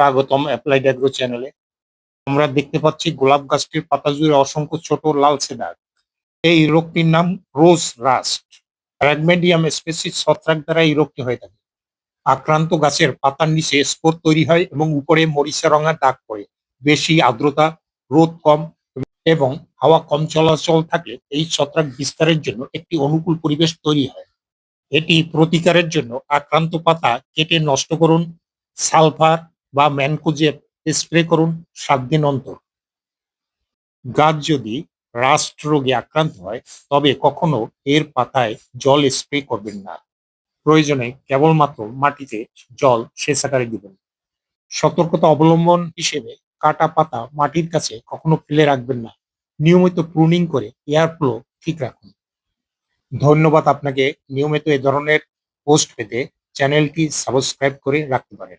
স্বাগতম applied agro চ্যানেলে আমরা দেখতে পাচ্ছি গোলাপ গাছটির পাতা জুড়ে অসংখ্য ছোট লালচে দাগ এই রোগটির নাম রোজ রাস্ট ফ্র্যাগমেন্ডিয়াম স্পেসিস ছত্রাক দ্বারা এই রোগটি হয়ে থাকে। আক্রান্ত গাছের পাতার নিচে স্পোর তৈরি হয় এবং উপরে মরিচা রঙা দাগ পড়ে। বেশি আর্দ্রতা, রোদ কম এবং হাওয়া কম চলাচল থাকলে এই ছত্রাক বিস্তারের জন্য একটি অনুকূল পরিবেশ তৈরি হয়। এটি প্রতিকারের জন্য আক্রান্ত পাতা কেটে নষ্ট করুন। সালফার বা ম্যানকোজেব স্প্রে করুন সাত দিন অন্তর। গাছ যদি রাস্ট রোগে আক্রান্ত হয়, তবে কখনো এর পাতায় জল স্প্রে করবেন না। প্রয়োজনে কেবলমাত্র মাটিতে জল সেচাকারে দিবেন। সতর্কতা অবলম্বন হিসেবে কাটা পাতা মাটির কাছে কখনো ফেলে রাখবেন না। নিয়মিত প্রুনিং করে এয়ার ফ্লো ঠিক রাখুন। ধন্যবাদ আপনাকে। নিয়মিত এ ধরনের পোস্ট পেতে চ্যানেলটি সাবস্ক্রাইব করে রাখতে পারেন।